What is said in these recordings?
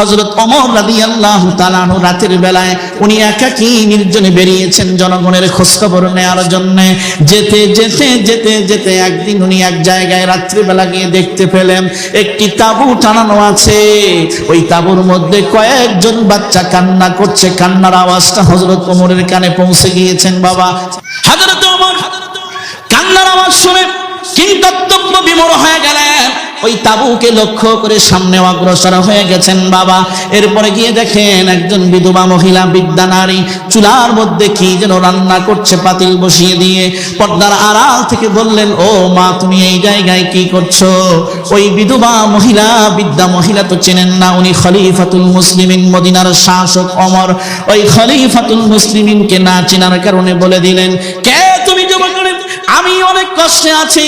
হজরত অমর রাদি আল্লাহ রাতের বেলায় উনি একাকি নির্জনে বেরিয়েছেন জনগণের খোঁজখবর নেওয়ার জন্য। যেতে যেতে যেতে যেতে একদিন উনি এক জায়গায় রাত্রিবেলা গিয়ে দেখতে পেলেন, একটি তাবু টানানো আছে। ওই তাবুর মধ্যে কয়েকজন বাচ্চা কান্না করছে। কান্নার আওয়াজটা হজরত ওমরের কানে পৌঁছে গিয়েছেন, বাবা। হজরত ওমর, কান্নার আওয়াজ শুনে কিংকর্তব্য বিমর হয়ে গেলেন। ওই তাবুকে লক্ষ্য করে সামনে অগ্রসর হয়ে গেছেন বাবা। এরপরে গিয়ে দেখেন একজন বিধবা মহিলা, বিদ্যা নারী, চুলার মধ্যে কি যেন রান্না করছে পাতিল বসিয়ে দিয়ে। পর্দার আড়াল থেকে বললেন, ও মা, তুমি এই জায়গায় কি করছ? ওই বিধবা মহিলা, বিদ্যা মহিলা তো চেনেন না, উনি খলিফাতুল মুসলিমিন, মদিনার শাসক অমর। ওই খলিফাতুল মুসলিমিনকে না চেনার কারণে বলে দিলেন, কে তুমি যুবক আমি অনেক কষ্টে আছি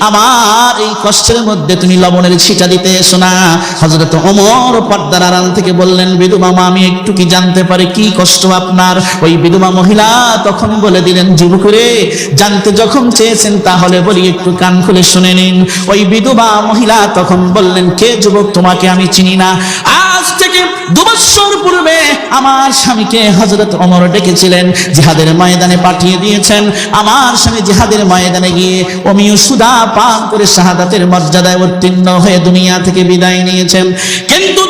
আমার এই কষ্টের মধ্যে তুমি লবণের ছিটা দিতে এসো না। হজরত অমর পর্দার আড়াল থেকে বললেন, বিধবা মা, আমি একটু কি জানতে পারি, কি কষ্ট আপনার? ওই বিধবা মহিলা তখন বলে দিলেন, যুবক রে, জানতে যখন চেয়েছেন, তাহলে বলি, একটু কান খুলে শুনে নিন। ওই বিধবা মহিলা তখন বললেন, কে যুবক, তোমাকে আমি চিনি না? থেকে দুবৎসর পূর্বে আমার স্বামীকে হজরত অমর ডেকেছিলেন, জিহাদের ময়দানে পাঠিয়ে দিয়েছেন। আমার স্বামী জিহাদের ময়দানে গিয়ে অমিয় সুদা পান করে শাহাদাতের মর্যাদায় উত্তীর্ণ হয়ে দুনিয়া থেকে বিদায় নিয়েছেন। কিন্তু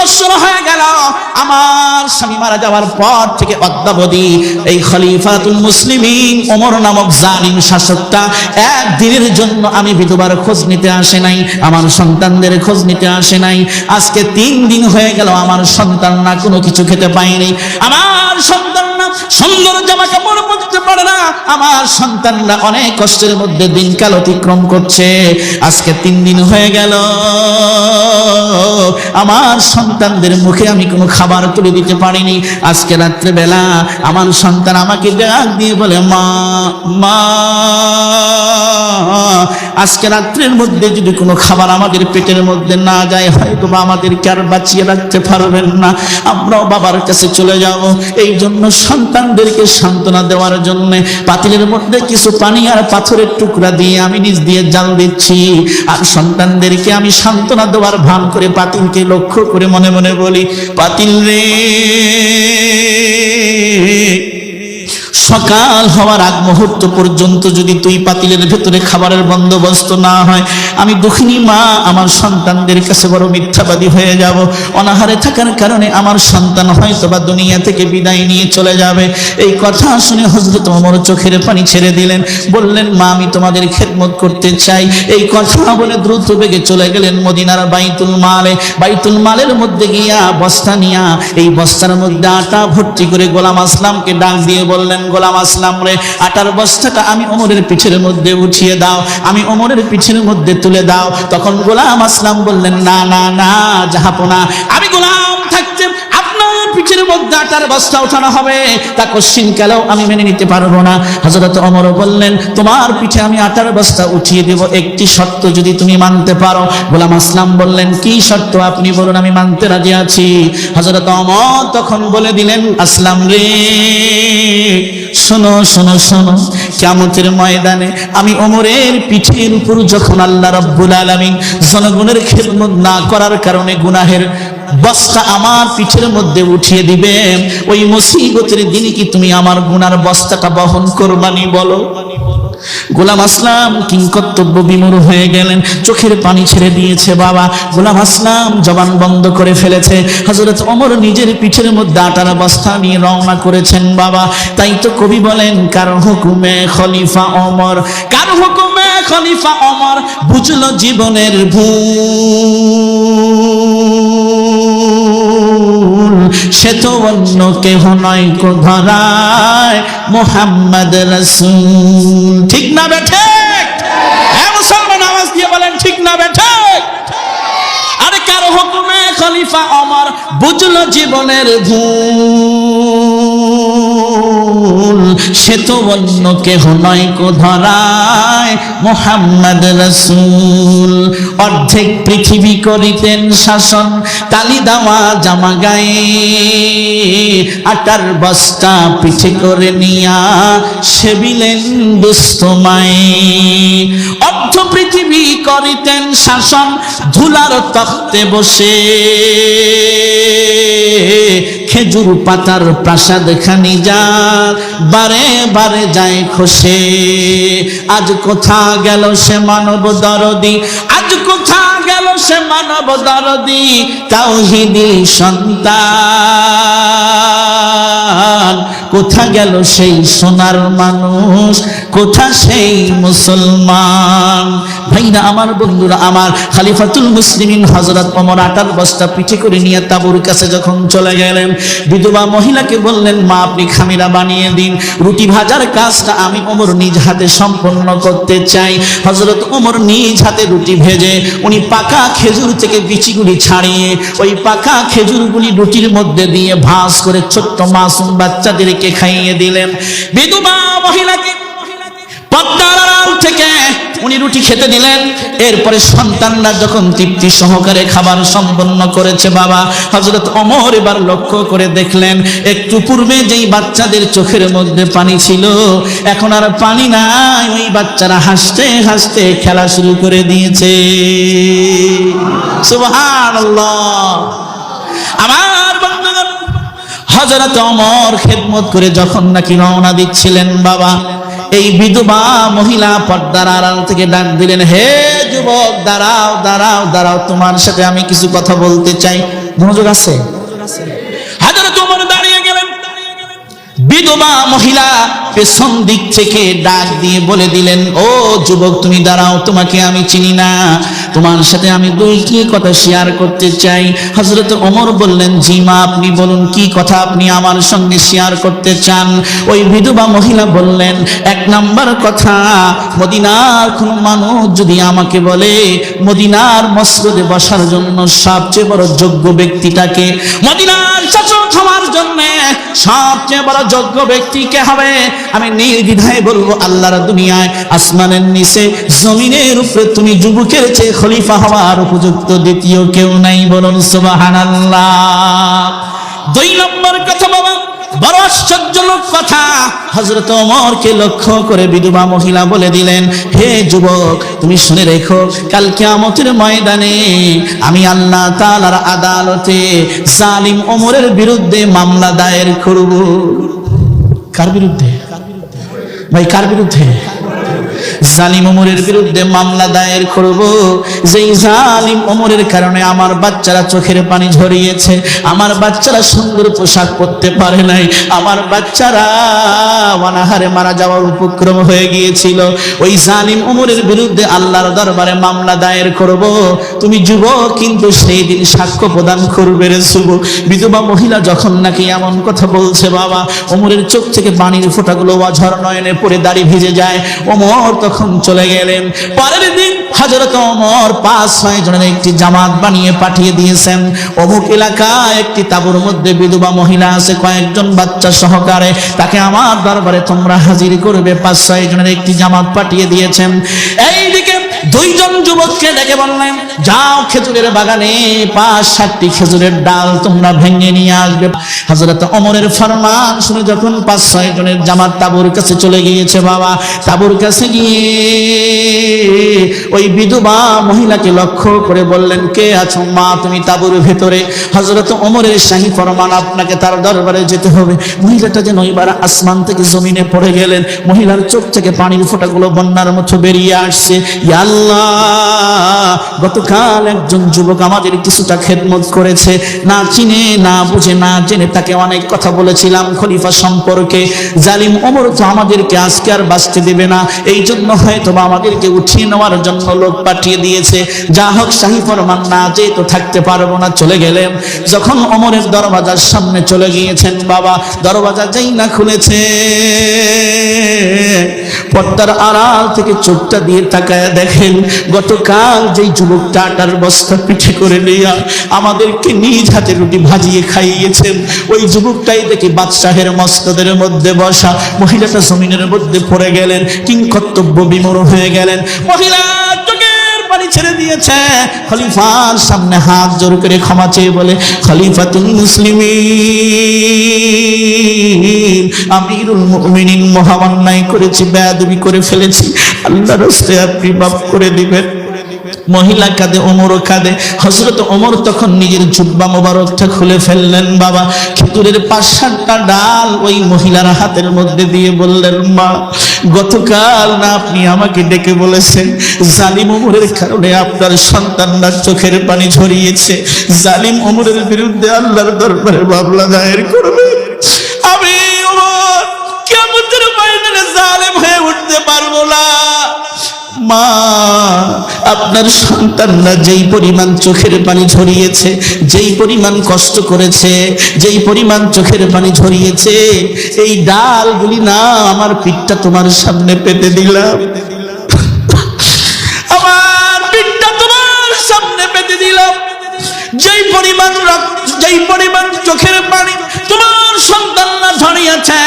বছর হয়ে গেল। আমার স্বামী মারা যাওয়ার পর থেকে অদ্যাবধি এই খলিফাতুল মুসলিমিন ওমর নামক জালিম শাসকটা একদিনের জন্য আমি বিধবার খোঁজ নিতে আসে নাই, আমার সন্তানদের খোঁজ নিতে আসে নাই। আজকে তিন দিন হয়ে গেল, আমার সন্তান না কোনো কিছু খেতে পায়নি। আমার সন্তান সুন্দর জামা কাপড় পরতে পারে না। আমার সন্তানরা অনেক কষ্টের মধ্যে দিনকাল অতিক্রম করছে। আজকে তিন দিন হয়ে গেল। আমার সন্তানদের মুখে আমি কোনো খাবার তুলে দিতে পারিনি। আজকে রাত্রে বেলা আমার সন্তান আমাকে ডাক দিয়ে বলে, মা মা, আজকে রাত্রের মধ্যে যদি কোনো খাবার আমাদের পেটের মধ্যে না যায়, হয়তো বা আমাদেরকে আর বাঁচিয়ে রাখতে পারবেন না। আমরাও বাবার কাছে চলে যাব। এই জন্য সন্তানদেরকে সান্ত্বনা দেওয়ার জন্য পাতিলের মধ্যে কিছু পানি আর পাথরের টুকরা দিয়ে আমি নিজ দিয়ে জাল দিচ্ছি। আর সন্তানদেরকে আমি সান্ত্বনা দেওয়ার ভান করে পাতিলকে লক্ষ্য করে মনে মনে বলি, পাতিল রে সকাল হওয়ার আগ মুহূর্ত পর্যন্ত যদি তুই পাতিলের ভেতরে খাবারের বন্দোবস্ত না হয়, আমি দুঃখিনী মা, আমার সন্তানদের কাছে বড় মিথ্যাবাদী হয়ে যাব। অনাহারে থাকার কারণে আমার সন্তান হয়তো বা দুনিয়া থেকে বিদায় নিয়ে চলে যাবে। এই কথা শুনে হজরত অমর চোখের পানি ছেড়ে দিলেন। বললেন, মা, আমি তোমাদের খেদমত করতে চাই। এই কথা বলে দ্রুত বেগে চলে গেলেন মদিনার বাইতুল মালে। বাইতুল মালের মধ্যে গিয়া বস্তা নিয়া, এই বস্তার মধ্যে আটা ভর্তি করে গোলাম আসলামকে ডাক দিয়ে বললেন, গোলাম আসলাম রে, আটার বস্তাটা আমি ওমরের পিঠের মধ্যে উঠিয়ে দাও, আমি ওমরের পিঠের মধ্যে তুলে দাও। তখন গোলাম আসলাম বললেন, না না না জাহাপনা আমি গোলাম থাকতে পিঠের মধ্যে আটার বস্তা ওঠানো হবে। তা কোশ্চিন কালেও আমি মেনে নিতে পারব না। হজরত অমর বললেন, তোমার পিঠে আমি আটার বস্তা উঠিয়ে দেব। একটি শর্ত যদি তুমি মানতে পারো। গোলাম আসলাম বললেন, কি শর্ত আপনি বলুন, আমি মানতে রাজি আছি। হজরত অমর তখন বলে দিলেন, আসলাম রে, শোনো শোনো শোনো কেমতের ময়দানে আমি অমরের পিঠের উপর যখন আল্লাহ রব্বুল আলমিন জনগণের খেদমত না করার কারণে গুনাহের বস্তা আমার পিঠের মধ্যে উঠিয়ে দিবেন ওই মুসিবতের দিনে কি তুমি আমার গুনার বস্তাটা বহন করবানি বলো? গোলাম আসলাম কিংকর্তব্য বিমূর হয়ে গেলেন। চোখের পানি ছেড়ে দিয়েছে বাবা। গোলাম আসলাম জবান বন্ধ করে ফেলেছে। হজরত অমর নিজের পিঠের মধ্যে আটার বস্তা নিয়ে রওনা করেছেন বাবা। তাই তো কবি বলেন, কার হুকুমে খলিফা অমর কার হুকুমে খলিফা অমর বুঝলো জীবনের ভুল। সে তো অন্য কেহ নয় কো ধরায় মোহাম্মদ রসুল। ঠিক না বেঠে হ্যাঁ মুসলমান, আওয়াজ দিয়ে বলেন, ঠিক না বেঠে আরে কারও হুকুমে খলিফা অমর বুঝলো জীবনের ভুল। সে তো অন্য কেহ নয় কো ধরায় মোহাম্মদ রসুল, অর্ধেক পৃথিবী করিতেন শাসন, তালি দেওয়া জামা গায়ে। আটার বস্তা পিঠে করে নিয়া সেবিলেন দুস্তমায়ে অর্ধ পৃথিবী করিতেন শাসন, ধুলার তখতে বসে। খেজুর পাতার প্রাসাদ খানি যা বারে বারে যায় খসে আজ কোথা গেল সে মানব দরদি? আজ কোথা গেল সে মানব দরদি? তাওহিদি সন্তান। কোথা গেল সেই সোনার মানুষ? কোথা সেই মুসলমান? ভাইরা, আমার বন্ধুরা, আমার খালিফাতুল মুসলিমিন হজরত ওমর আটার বস্তা পিঠে করে নিয়ে তাবুর কাছে যখন চলে গেলেন, বিধবা মহিলাকে বললেন, মা, আপনি খামিরা বানিয়ে দিন। রুটি ভাজার কাজটা আমি ওমর নিজ হাতে সম্পন্ন করতে চাই। হজরত ওমর নিজ হাতে রুটি ভেজে, উনি পাকা খেজুর থেকে বিচিগুলি ছাড়িয়ে, ওই পাকা খেজুরগুলি রুটির মধ্যে দিয়ে ভাস করে ছোট্ট মাসুম বাচ্চাদেরকে খাইয়ে দিলেন। বিধবা মহিলাকে পদ্মার থেকে উনি রুটি খেতে দিলেন। এরপরে সন্তানরা যখন তৃপ্তি সহকারে খাবার সম্পন্ন করেছে বাবা হজরত অমর এবার লক্ষ্য করে দেখলেন, একটু পূর্বে যেই বাচ্চাদের চোখের মধ্যে পানি ছিল, এখন আর পানি নাই। ওই বাচ্চারা হাসতে হাসতে খেলা শুরু করে দিয়েছে। সুবহানাল্লাহ। আমার হজরত অমর খেদমত করে যখন নাকি রওনা দিচ্ছিলেন বাবা এই বিধবা মহিলা পর্দার আড়াল থেকে ডাক দিলেন, হে যুবক, দাঁড়াও দাঁড়াও দাঁড়াও, তোমার সাথে আমি কিছু কথা বলতে চাই। মনোযোগ আছে? গেলেন বিধবা মহিলা পেছন দিক থেকে ডাক দিয়ে বলে দিলেন, ও যুবক, তুমি দাঁড়াও, তোমাকে আমি চিনি না। তোমার সাথে আমি দুইটি কথা শেয়ার করতে চাই? হজরত ওমর বললেন, জি মা, আপনি বলুন, কি কথা আপনি আমার সঙ্গে শেয়ার করতে চান? ওই বিধবা মহিলা বললেন, এক নাম্বার কথা, মদিনার কোন মানুষ যদি আমাকে বলে মদিনার মসজিদে বসার জন্য সবচেয়ে বড় যোগ্য ব্যক্তিটাকে মদিনার শাসক হওয়ার জন্য সবচেয়ে বড় যোগ্য ব্যক্তি কে হবে? আমি নির্দ্বিধায় বলব, আল্লাহর দুনিয়ায় আসমানের নিচে, জমিনের উপরে তুমি যুবকের চেয়ে খলিফা হওয়ার উপযুক্ত দ্বিতীয় কেউ নাই বলুন সুবহানাল্লাহ। দুই নম্বর কথা বাবা বড় আশ্চর্যজনক কথা। হজরত ওমরকে লক্ষ্য করে বিধবা মহিলা বলে দিলেন, হে যুবক, তুমি শুনে রেখো, কাল কিয়ামতের ময়দানে আমি আল্লাহ তাআলার আদালতে জালিম ওমরের বিরুদ্ধে মামলা দায়ের করব। কার বিরুদ্ধে? ভাই, কার বিরুদ্ধে? জালিম ওমরের বিরুদ্ধে মামলা দায়ের করব। যেই জালিম ওমরের কারণে আমার বাচ্চারা চোখের পানি ঝরিয়েছে, আমার বাচ্চারা সুন্দর পোশাক পরতে পারে নাই, আমার বাচ্চারা অনাহারে মারা যাওয়ার উপক্রম হয়ে গিয়েছিল। ওই জালিম ওমরের বিরুদ্ধে আল্লাহর দরবারে মামলা দায়ের করব। তুমি যুবক, কিন্তু সেই দিন সাক্ষ্য প্রদান করবে রে যুবক। বিধবা মহিলা যখন নাকি এমন কথা বলছে, বাবা, ওমরের চোখ থেকে পানির ফোঁটাগুলো অঝর নয়নে পড়ে দাড়ি ভিজে যায়। ওমর তখন চলে গেলেন। পরের দিন হজরত ওমর পাঁচ, ছয় জনের একটি জামাত বানিয়ে পাঠিয়ে দিয়েছেন। অমুক এলাকা একটি তাবুর মধ্যে বিধবা মহিলা আছে, কয়েকজন বাচ্চা সহকারে। তাকে আমার দরবারে তোমরা হাজির করবে, পাঁচ, ছয় জনের একটি জামাত পাঠিয়ে দিয়েছেন। এইদিকে দুইজন যুবককে ডেকে বললেন, যাও খেজুরের বাগানে, পাঁচ সাতটি খেজুরের ডাল তোমরা ভেঙে নিয়ে আসবে। হজরত অমরের ফরমান শুনে যখন পাঁচ, ছয় জনের জামাত তাবুর কাছে চলে গিয়েছে, বাবা, তাবুর কাছে গিয়ে ওই বিধবা মহিলাকে লক্ষ্য করে বললেন, কে আছো? মা, তুমি তাবুর ভেতরে। হজরত অমরের শাহী ফরমান, আপনাকে তার দরবারে যেতে হবে। মহিলাটা যেন এবার আসমান থেকে জমিনে পড়ে গেলেন, মহিলার চোখ থেকে পানির ফোঁটাগুলো বন্যার মতো বেরিয়ে আসছে। ইয়া আল্লাহ, গতকাল একজন যুবক আমাদের কিছুটা খেদমত করেছে। না চিনে, না বুঝে, না জেনে তাকে অনেক কথা বলেছিলাম খলিফা সম্পর্কে। জালিম ওমর তো আমাদেরকে আজকে আর বাঁচতে দেবে না। এই জন্য হয়তো আমাদেরকে উঠিয়ে নেওয়ার জন্য লোক পাঠিয়ে দিয়েছে। যা হোক, শাহী ফরমান, না যে তো থাকতে পারব না, চলে গেলেন। যখন অমরের দরওয়াজার সামনে চলে গিয়েছেন, বাবা, দরওয়াজা যেই না খুলেছে পর্দার আড়াল থেকে চোখটা দিয়ে তাকায় দেখেন, গতকাল যেই যুবকটা আটার বস্তা পিঠে করে নিয়া আমাদেরকে নিজ হাতে রুটি ভাজিয়ে খাইয়েছেন, ওই যুবকটাই দেখি বাদশাহের মস্তদের মধ্যে বসা, মহিলাটা জমিনের মধ্যে পড়ে গেলেন কিং কর্তব্য বিমর হয়ে গেলেন। মহিলা! দিয়েছে খলিফার সামনে হাত জোর করে ক্ষমা চেয়ে বলে, খলিফাতুল মুসলিমিন, আমিরুল মুমিনিন মহামান্যায় করেছি, বেয়াদবি করে ফেলেছি। আল্লাহ রাস্তায় আপনি মাফ করে দিবেন। মহিলা কাঁদে ওমরও কাঁদে। হজরত ওমর তখন নিজের জুব্বা মোবারকটা খুলে ফেললেন, বাবা খেতুরের পাঁচ সাতটা ডাল ওই মহিলার হাতের মধ্যে দিয়ে বললেন, মা গতকাল না আপনি আমাকে ডেকে বলেছেন, জালিম ওমরের কারণে আপনার সন্তানরা চোখের পানি ঝরিয়েছে। জালিম ওমরের বিরুদ্ধে আল্লাহর দরবারে মামলা দায়ের করবে। আমি কেমন জালিম হয়ে উঠতে পারব না। মা, আপনার সন্তানরা যেই পরিমাণ চোখের পানি ঝরিয়েছে, যেই পরিমাণ কষ্ট করেছে, যেই পরিমাণ চোখের পানি ঝরিয়েছে, এই ডালগুলি না আমার পিঠটা তোমার সামনে পেতে দিলাম। আমার পিঠটা তোমার সামনে পেতে দিলাম। যেই পরিমাণ যেই পরিমাণ চোখের পানি ঝরিয়েছে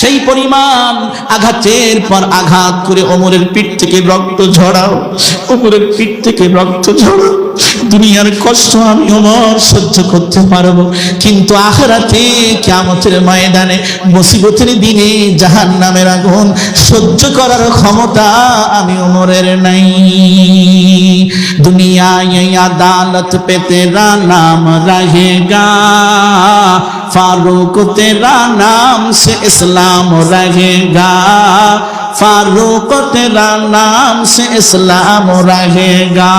সেই পরিমাণ আঘাতের পর আঘাত করে ওমরের পিঠ থেকে রক্ত ঝরাও, ওমরের পিঠ থেকে রক্ত ঝরাও। দুনিয়ার কষ্ট আমি ওমর সহ্য করতে কিন্তু কিয়ামতের ময়দানে, মুসিবতের দিনে জাহান নামের আগুন সহ্য করার ক্ষমতা আমি ওমরের নাই। فاروق تیرا نام سے اسلام رہے گا۔ فاروق تیرا نام سے اسلام رہے گا۔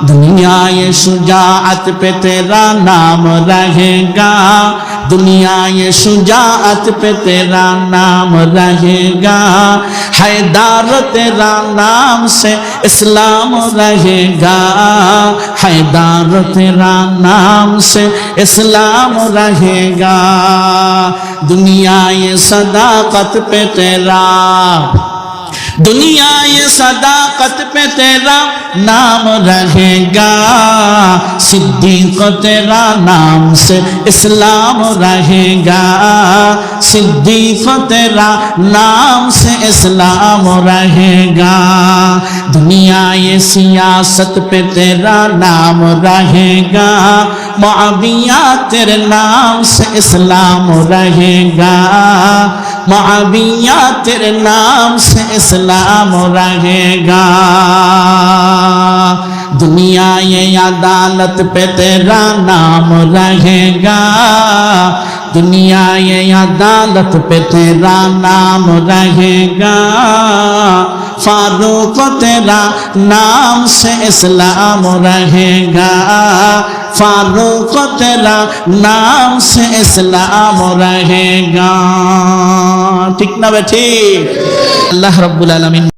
دنیا یہ شجاعت پہ تیرا نام رہے گا۔ دنیا یہ شجاعت پہ تیرا نام رہے گا۔ حیدار تیرا نام سے اسلام رہے گا۔ حیدار تیرا نام سے اسلام رہے گا۔ دنیا یہ صداقت پہ تیرا دنیا یہ صداقت پہ تیرا نام رہے گا۔ صدیق تیرا نام سے اسلام رہے گا۔ صدیق تیرا نام سے اسلام رہے گا۔ دنیا یہ سیاست پہ تیرا نام رہے گا۔ معاویہ تیرے نام سے اسلام رہے گا۔ معاویہ تیرے نام سے اسلام رہے گا۔ دنیا یہ عدالت پہ تیرا نام رہے گا۔ دنیا یہ عدالت پہ تیرا نام رہے گا۔ فاروق تیرا نام سے اسلام رہے گا۔ فاروق تیرا نام سے اسلام رہے گا۔ ٹھیک نہ بیٹھی؟ اللہ رب العالمین